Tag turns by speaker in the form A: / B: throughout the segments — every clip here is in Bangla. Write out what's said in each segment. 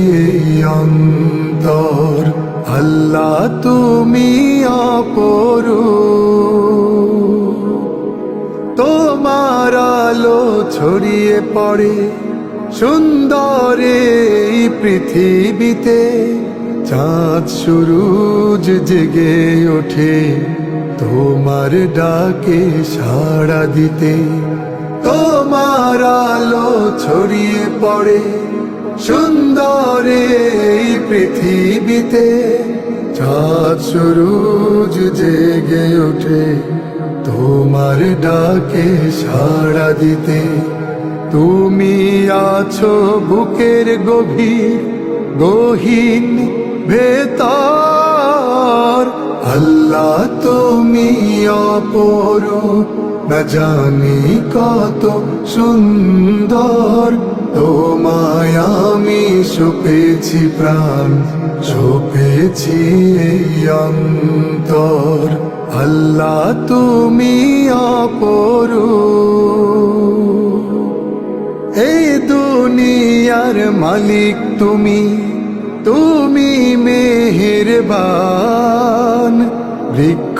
A: এই অন্তর। আল্লাহ, তুমি অপরূপ। তোমার আলো ছড়িয়ে পড়ে সুন্দর পৃথিবীতে। চাঁদ, সুরুজ জেগে ওঠে তোমার ডাকে সাড়া দিতে। তোমার আলো ছড়িয়ে পড়ে সুন্দর এই পৃথিবীতে। চাঁদ সুরুজ জেগে ওঠে তোমার ডাকে সাড়া দিতে। তুমি আছো বুকের গভীর, গহীন ভেতর। আল্লাহ, তুমি অপরূপ। না জানি কত সুন্দর। তোমায় আমি সপেছি প্রাণ, সপেছি অন্তর। আল্লাহ তুমি অপরূপ। এই দুনিয়ার মালিক তুমি তুমি মেহের মেহেরবান।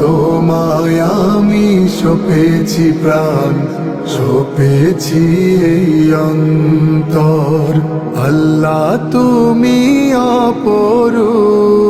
A: তোমায় আমি সপেছি প্রাণ সপেছি এই অন্তর। আল্লাহ তুমি অপরূপ।